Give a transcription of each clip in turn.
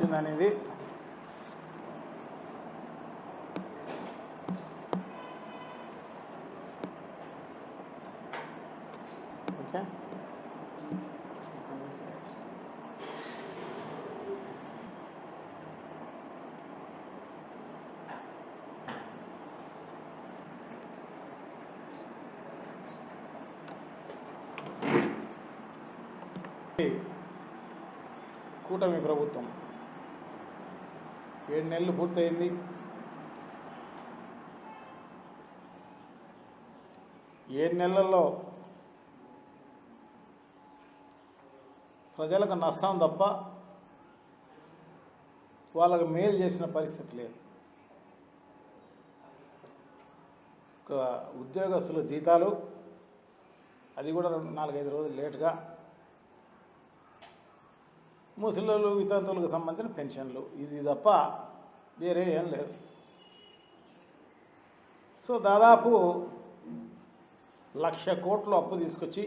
వచ్చిందనేది ఓకే. కూటమి ప్రభుత్వం. ఏడు నెలలు పూర్తయింది. ఏడు నెలల్లో ప్రజలకు నష్టం తప్ప వాళ్ళకు మేలు చేసిన పరిస్థితి లేదు. ఒక ఉద్యోగస్తుల జీతాలు అది కూడా నాలుగైదు రోజులు లేటుగా ముసలిళ్ళు వితంతువులకు సంబంధించిన పెన్షన్లు. ఇది తప్ప వేరే ఏం లేదు. సో దాదాపు లక్ష కోట్లు అప్పు తీసుకొచ్చి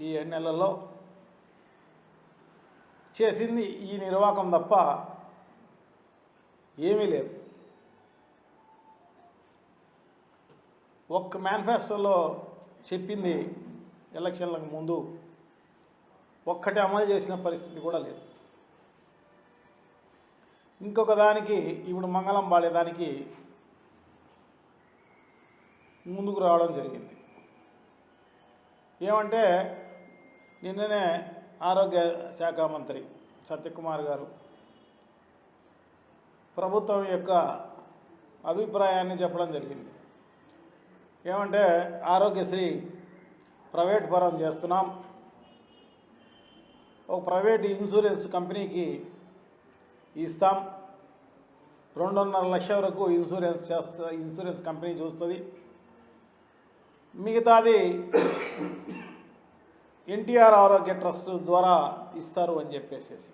ఈ ఏడు నెలల్లో చేసింది ఈ నిర్వాహకం తప్ప ఏమీ లేదు. ఒక్క మేనిఫెస్టోలో చెప్పింది ఎలక్షన్లకు ముందు ఒక్కటి అమలు చేసిన పరిస్థితి కూడా లేదు. ఇంకొక దానికి ఇప్పుడు మంగళం బాలేదానికి ముందుకు రావడం జరిగింది. ఏమంటే నిన్ననే ఆరోగ్య శాఖ మంత్రి సత్యకుమార్ గారు ప్రభుత్వం యొక్క అభిప్రాయాన్ని చెప్పడం జరిగింది. ఏమంటే ఆరోగ్యశ్రీ ప్రైవేట్ పరం చేస్తున్నాం ఒక ప్రైవేట్ ఇన్సూరెన్స్ కంపెనీకి ఇస్తాం. రెండున్నర లక్షల వరకు ఇన్సూరెన్స్ చేస్తా ఇన్సూరెన్స్ కంపెనీ చూస్తుంది. మిగతాది ఎన్టీఆర్ ఆరోగ్య ట్రస్ట్ ద్వారా ఇస్తారు అని చెప్పేసేసి.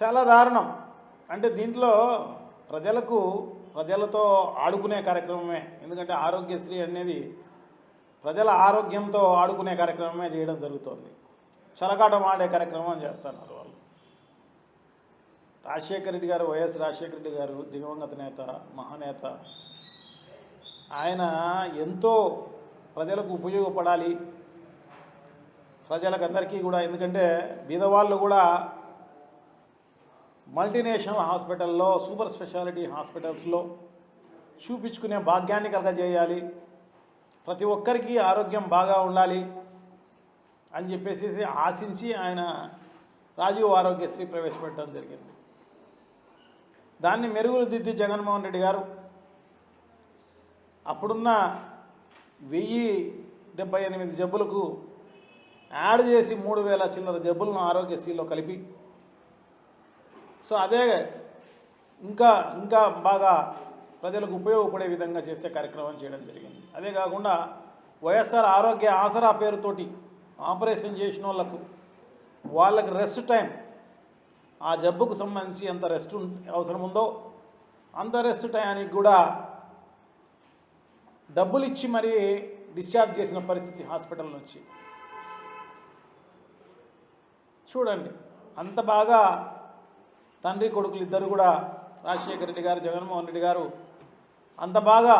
చాలా దారుణం. అంటే దీంట్లో ప్రజలకు ప్రజలతో ఆడుకునే కార్యక్రమమే. ఎందుకంటే ఆరోగ్యశ్రీ అనేది ప్రజల ఆరోగ్యంతో ఆడుకునే కార్యక్రమమే చేయడం జరుగుతోంది. చలకాటం ఆడే కార్యక్రమం చేస్తున్నారు వాళ్ళు. రాజశేఖర రెడ్డి గారు వైఎస్ రాజశేఖర రెడ్డి గారు దివంగత నేత మహానేత ఆయన ఎంతో ప్రజలకు ఉపయోగపడాలి. ప్రజలకు అందరికీ కూడా ఎందుకంటే బీదవాళ్ళు కూడా మల్టీనేషనల్ హాస్పిటల్లో సూపర్ స్పెషాలిటీ హాస్పిటల్స్లో చూపించుకునే భాగ్యాన్ని కలగజేయాలి. ప్రతి ఒక్కరికి ఆరోగ్యం బాగా ఉండాలి అని చెప్పేసి ఆశించి ఆయన రాజీవ్ ఆరోగ్యశ్రీ ప్రవేశపెట్టడం జరిగింది. దాన్ని మెరుగులు దిద్ది జగన్మోహన్ రెడ్డి గారు అప్పుడున్న వెయ్యి డెబ్బై ఎనిమిది జబ్బులకు యాడ్ చేసి మూడు వేల చిల్లర జబ్బులను ఆరోగ్యశ్రీలో కలిపి సో అదే ఇంకా ఇంకా బాగా ప్రజలకు ఉపయోగపడే విధంగా చేసే కార్యక్రమం చేయడం జరిగింది. అదే కాకుండా వైఎస్ఆర్ ఆరోగ్య ఆసరా పేరుతోటి ఆపరేషన్ చేసిన వాళ్ళకు వాళ్ళకి రెస్ట్ టైం ఆ జబ్బుకు సంబంధించి ఎంత రెస్ట్ అవసరం ఉందో అంత రెస్ట్ టయానికి కూడా డబ్బులు ఇచ్చి మరీ డిశ్చార్జ్ చేసిన పరిస్థితి హాస్పిటల్ నుంచి. చూడండి అంత బాగా తండ్రి కొడుకులు ఇద్దరు కూడా రాజశేఖర రెడ్డి గారు జగన్మోహన్ రెడ్డి గారు అంత బాగా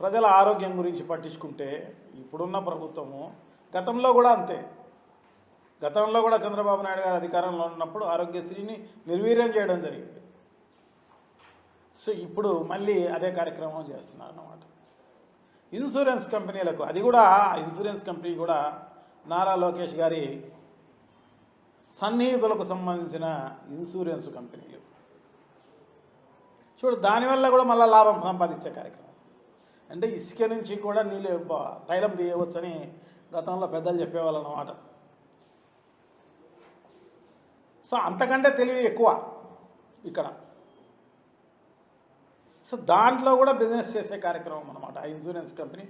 ప్రజల ఆరోగ్యం గురించి పట్టించుకుంటే ఇప్పుడున్న ప్రభుత్వము గతంలో కూడా అంతే. గతంలో కూడా చంద్రబాబు నాయుడు గారు అధికారంలో ఉన్నప్పుడు ఆరోగ్యశ్రీని నిర్వీర్యం చేయడం జరిగింది. సో ఇప్పుడు మళ్ళీ అదే కార్యక్రమం చేస్తున్నారు అన్నమాట ఇన్సూరెన్స్ కంపెనీలకు అది కూడా ఆ ఇన్సూరెన్స్ కంపెనీ కూడా నారా లోకేష్ గారి సన్నిహితులకు సంబంధించిన ఇన్సూరెన్స్ కంపెనీలు. చూడు దానివల్ల కూడా మళ్ళీ లాభం సంపాదించే కార్యక్రమం. అంటే ఇసుక నుంచి కూడా నీళ్ళు తైలం తీయవచ్చని గతంలో పెద్దలు చెప్పేవాళ్ళు అన్నమాట. సో అంతకంటే తెలివి ఎక్కువ ఇక్కడ. సో దాంట్లో కూడా బిజినెస్ చేసే కార్యక్రమం అనమాట ఆ ఇన్సూరెన్స్ కంపెనీ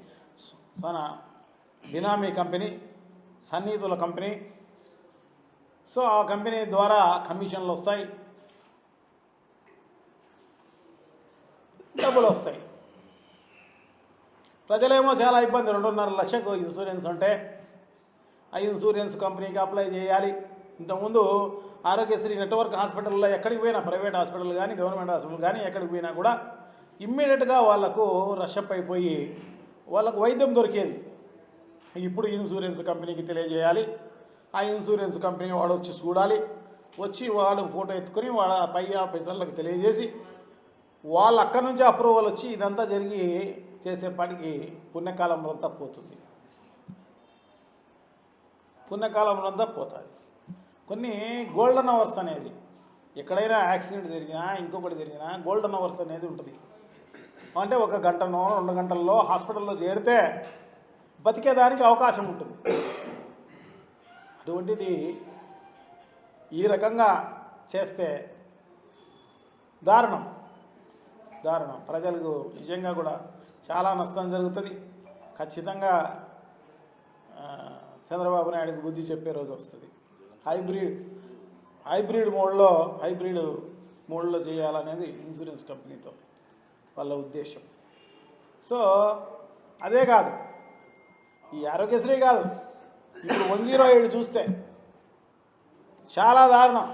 మన బినామీ కంపెనీ సన్నిహితుల కంపెనీ. సో ఆ కంపెనీ ద్వారా కమిషన్లు వస్తాయి. డబ్బులు వస్తాయి. ప్రజలేమో చాలా ఇబ్బంది. రెండున్నర లక్షకు ఇన్సూరెన్స్ ఉంటే ఆ ఇన్సూరెన్స్ కంపెనీకి అప్లై చేయాలి. ఇంతకుముందు ఆరోగ్యశ్రీ నెట్వర్క్ హాస్పిటల్లో ఎక్కడికి పోయినా ప్రైవేట్ హాస్పిటల్ కానీ గవర్నమెంట్ హాస్పిటల్ కానీ ఎక్కడికి పోయినా కూడా ఇమ్మీడియట్గా వాళ్ళకు రషప్ అయిపోయి వాళ్ళకు వైద్యం దొరికేది. ఇప్పుడు ఇన్సూరెన్స్ కంపెనీకి తెలియజేయాలి. ఆ ఇన్సూరెన్స్ కంపెనీ వాడు వచ్చి చూడాలి. వచ్చి వాడు ఫోటో ఎత్తుకొని వాళ్ళ పై ఆఫీసర్లకు తెలియజేసి వాళ్ళు అక్కడి నుంచి అప్రూవల్ వచ్చి ఇదంతా జరిగి చేసేపాటికి పుణ్యకాలంలో అంతా పోతుంది. పుణ్యకాలంలో అంతా పోతుంది కొన్ని గోల్డెన్ అవర్స్ అనేది ఎక్కడైనా యాక్సిడెంట్ జరిగినా ఇంకొకటి జరిగినా గోల్డెన్ అవర్స్ అనేది ఉంటుంది. అంటే ఒక గంటనో రెండు గంటల్లో హాస్పిటల్లో చేరితే బతికేదానికి అవకాశం ఉంటుంది. అటువంటిది ఈ రకంగా చేస్తే దారుణం. దారుణం ప్రజలకు నిజంగా కూడా చాలా నష్టం జరుగుతుంది. ఖచ్చితంగా చంద్రబాబు నాయుడుకి బుద్ధి చెప్పే రోజు వస్తుంది. హైబ్రిడ్ హైబ్రిడ్ మోడ్లో హైబ్రిడ్ మోడ్లో చేయాలనేది ఇన్సూరెన్స్ కంపెనీతో వాళ్ళ ఉద్దేశం. సో అదే కాదు. ఈ ఆరోగ్యశ్రీ కాదు. ఇప్పుడు వన్ జీరో ఏడు చూస్తే చాలా దారుణం.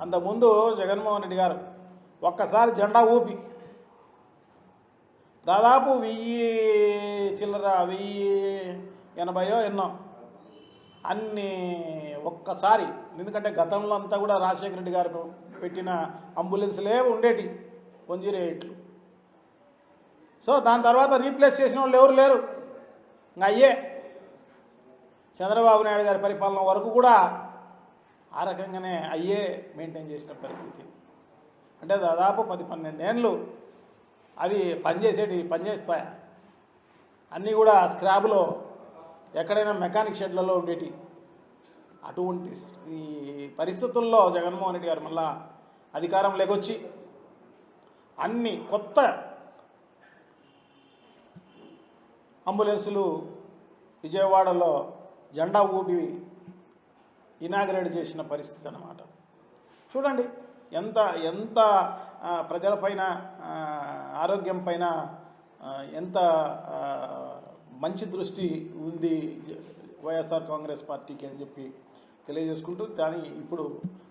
అంతకుముందు జగన్మోహన్ రెడ్డి గారు ఒక్కసారి జెండా ఊపి. దాదాపు వెయ్యి చిల్లర వెయ్యి ఎనభయో ఎన్నో. అన్ని ఒక్కసారి ఎందుకంటే గతంలో అంతా కూడా రాజశేఖర రెడ్డి గారు పెట్టిన అంబులెన్స్లే ఉండేటి వన్ జీరో ఎయిట్లు సో దాని తర్వాత రీప్లేస్ చేసిన వాళ్ళు ఎవరు లేరు. ఇంకా అయ్యే. చంద్రబాబు నాయుడు గారి పరిపాలన వరకు కూడా ఆ రకంగానే అయ్యే మెయింటైన్ చేసిన పరిస్థితి. అంటే దాదాపు పది పన్నెండేళ్ళు అవి పనిచేసేటి పనిచేస్తాయి? అన్నీ కూడా స్క్రాబ్లో ఎక్కడైనా మెకానిక్ షెడ్లలో ఉండేటి. అటువంటి ఈ పరిస్థితుల్లో జగన్మోహన్ రెడ్డి గారు మళ్ళా అధికారం లేకొచ్చి అన్ని కొత్త అంబులెన్సులు విజయవాడలో జెండా ఊపి ఇనాగ్రేట్ చేసిన పరిస్థితి అన్నమాట. చూడండి. ఎంత ఎంత ప్రజలపైన ఆరోగ్యం పైన ఎంత మంచి దృష్టి ఉంది వైఎస్ఆర్ కాంగ్రెస్ పార్టీకి అని చెప్పి తెలియజేసుకుంటూ దాని ఇప్పుడు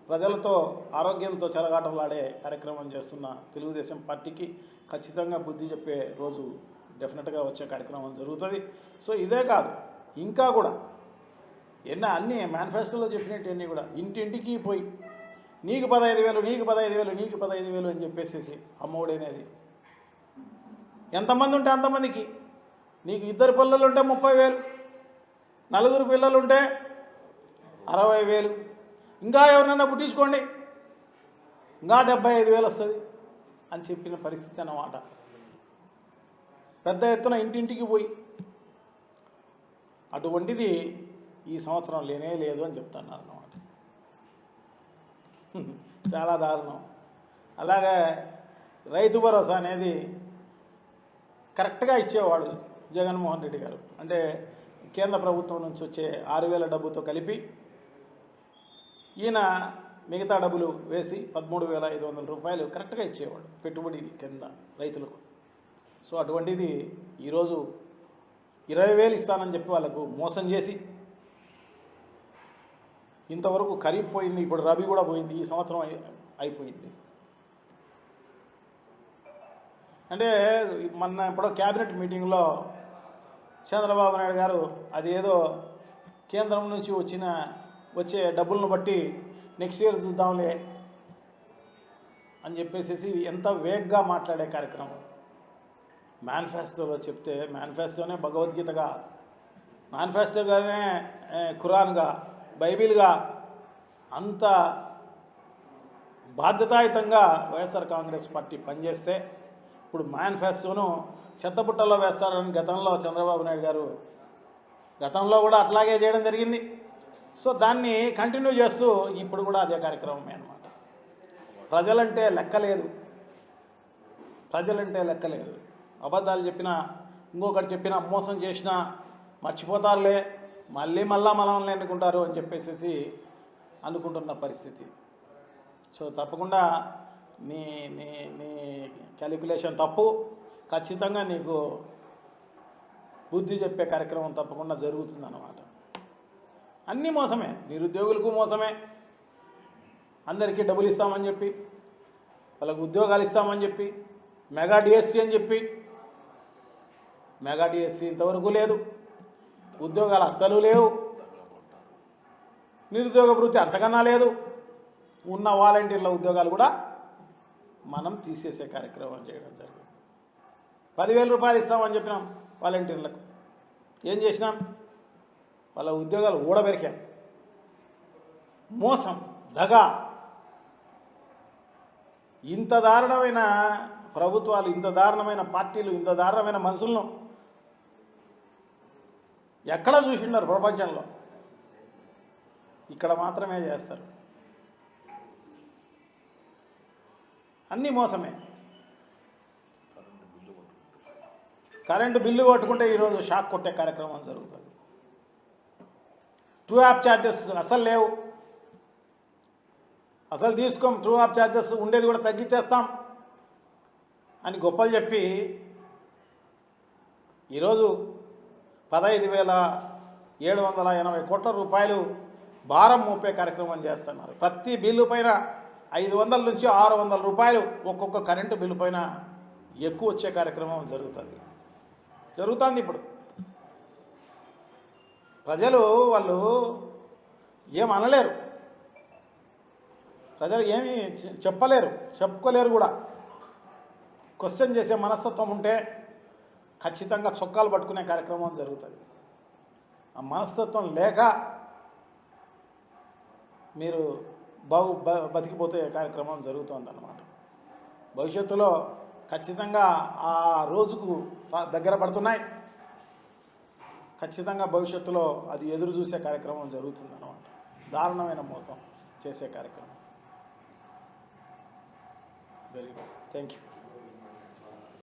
ప్రజలతో ఆరోగ్యంతో చెలగాటలాడే కార్యక్రమం చేస్తున్న తెలుగుదేశం పార్టీకి ఖచ్చితంగా బుద్ధి చెప్పే రోజు డెఫినెట్గా వచ్చే కార్యక్రమం జరుగుతుంది. సో ఇదే కాదు ఇంకా కూడా ఎన్న అన్నీ మేనిఫెస్టోలో చెప్పినట్టు కూడా ఇంటింటికి పోయి నీకు పదహైదు వేలు నీకు పదహైదు వేలు నీకు పదహైదు వేలు అని చెప్పేసేసి అమ్మఒడనేది. ఎంతమంది ఉంటే అంతమందికి. నీకు ఇద్దరు పిల్లలు ఉంటే ముప్పై వేలు నలుగురు పిల్లలు ఉంటే అరవై వేలు. ఇంకా ఎవరినైనా పుట్టించుకోండి. ఇంకా డెబ్బై ఐదు వేలు వస్తుంది అని చెప్పిన పరిస్థితి అన్నమాట. పెద్ద ఎత్తున ఇంటింటికి పోయి అటువంటిది ఈ సంవత్సరం లేనే లేదు అని చెప్తున్నారు అన్నమాట. చాలా దారుణం. అలాగే రైతు భరోసా అనేది కరెక్ట్గా ఇచ్చేవాడు జగన్మోహన్ రెడ్డి గారు. అంటే కేంద్ర ప్రభుత్వం నుంచి వచ్చే ఆరు వేల డబ్బుతో కలిపి ఈయన మిగతా డబ్బులు వేసి పదమూడు వేల ఐదు వందల రూపాయలు కరెక్ట్గా ఇచ్చేవాడు పెట్టుబడి కింద రైతులకు. సో అటువంటిది ఈరోజు ఇరవై వేలు ఇస్తానని చెప్పి వాళ్ళకు మోసం చేసి ఇంతవరకు ఖరీఫ్ పోయింది ఇప్పుడు రబీ కూడా పోయింది ఈ సంవత్సరం అయిపోయింది. అంటే మొన్న ఇప్పుడో క్యాబినెట్ మీటింగ్లో చంద్రబాబు నాయుడు గారు అది ఏదో కేంద్రం నుంచి వచ్చిన వచ్చే డబ్బులను బట్టి నెక్స్ట్ ఇయర్ చూద్దాంలే అని చెప్పేసి ఎంత వేగ్గా మాట్లాడే కార్యక్రమం. మేనిఫెస్టోలో చెప్తే మేనిఫెస్టోనే భగవద్గీతగా మేనిఫెస్టోగానే ఖురాన్గా బైబిల్గా అంత బాధ్యతాయుతంగా వైఎస్ఆర్ కాంగ్రెస్ పార్టీ పనిచేస్తే ఇప్పుడు మేనిఫెస్టోను చెత్తపుట్టల్లో వేస్తారని గతంలో చంద్రబాబు నాయుడు గారు గతంలో కూడా అట్లాగే చేయడం జరిగింది. సో దాన్ని కంటిన్యూ చేస్తూ ఇప్పుడు కూడా అదే కార్యక్రమమే అనమాట ప్రజలంటే లెక్కలేదు ప్రజలంటే లెక్కలేదు అబద్ధాలు చెప్పినా ఇంకొకటి చెప్పినా మోసం చేసినా మర్చిపోతారులే. మళ్ళీ మళ్ళా మనల్ని ఎన్నుకుంటారు అని చెప్పేసి అనుకుంటున్న పరిస్థితి. సో తప్పకుండా నీ నీ నీ క్యాలిక్యులేషన్ తప్పు. ఖచ్చితంగా నీకు బుద్ధి చెప్పే కార్యక్రమం తప్పకుండా జరుగుతుందన్నమాట. అన్నీ మోసమే నిరుద్యోగులకు మోసమే. అందరికీ డబ్బులు ఇస్తామని చెప్పి వాళ్ళకు ఉద్యోగాలు ఇస్తామని చెప్పి మెగా డిఎస్సి అని చెప్పి. మెగా డిఎస్సి ఇంతవరకు లేదు. ఉద్యోగాలు అస్సలు లేవు. నిరుద్యోగ వృత్తి అంతకన్నా లేదు. ఉన్న వాలంటీర్ల ఉద్యోగాలు కూడా మనం తీసేసే కార్యక్రమం చేయడం జరిగింది. పదివేల రూపాయలు ఇస్తామని చెప్పినాం వాలంటీర్లకు. ఏం చేసినాం? వాళ్ళ ఉద్యోగాలు ఊడబెరికాం. మోసం దగ. ఇంత దారుణమైన ప్రభుత్వాలు ఇంత దారుణమైన పార్టీలు ఇంత దారుణమైన మనుషులను ఎక్కడ చూసిండరు ప్రపంచంలో? ఇక్కడ మాత్రమే చేస్తారు. అన్నీ మోసమే. కరెంటు బిల్లు కొట్టుకుంటే ఈరోజు షాక్ కొట్టే కార్యక్రమం జరుగుతుంది. ట్రూ యాప్ ఛార్జెస్ అసలు లేవు. అసలు తీసుకోం ట్రూ యాప్ ఛార్జెస్ ఉండేది కూడా తగ్గించేస్తాం అని గొప్పలు చెప్పి ఈరోజు పదహైదు వేల ఏడు వందల ఎనభై కోట్ల రూపాయలు భారం మోపే కార్యక్రమం చేస్తున్నారు. ప్రతి బిల్లు పైన ఐదు వందల నుంచి ఆరు వందల రూపాయలు ఒక్కొక్క కరెంటు బిల్లు పైన ఎక్కువ వచ్చే కార్యక్రమం జరుగుతుంది. జరుగుతుంది ఇప్పుడు. ప్రజలు వాళ్ళు ఏం అనలేరు. ప్రజలు ఏమీ చెప్పలేరు. చెప్పుకోలేరు కూడా. క్వశ్చన్ చేసే మనస్తత్వం ఉంటే ఖచ్చితంగా చొక్కాలు పట్టుకునే కార్యక్రమం జరుగుతుంది. ఆ మనస్తత్వం లేక మీరు బాగు బ- బతికిపోతే కార్యక్రమం జరుగుతుందన్నమాట. భవిష్యత్తులో ఖచ్చితంగా ఆ రోజుకు దగ్గర పడుతున్నాయి. ఖచ్చితంగా భవిష్యత్తులో అది ఎదురు చూసే కార్యక్రమం జరుగుతుందన్నమాట. దారుణమైన మోసం చేసే కార్యక్రమం. Very good thank you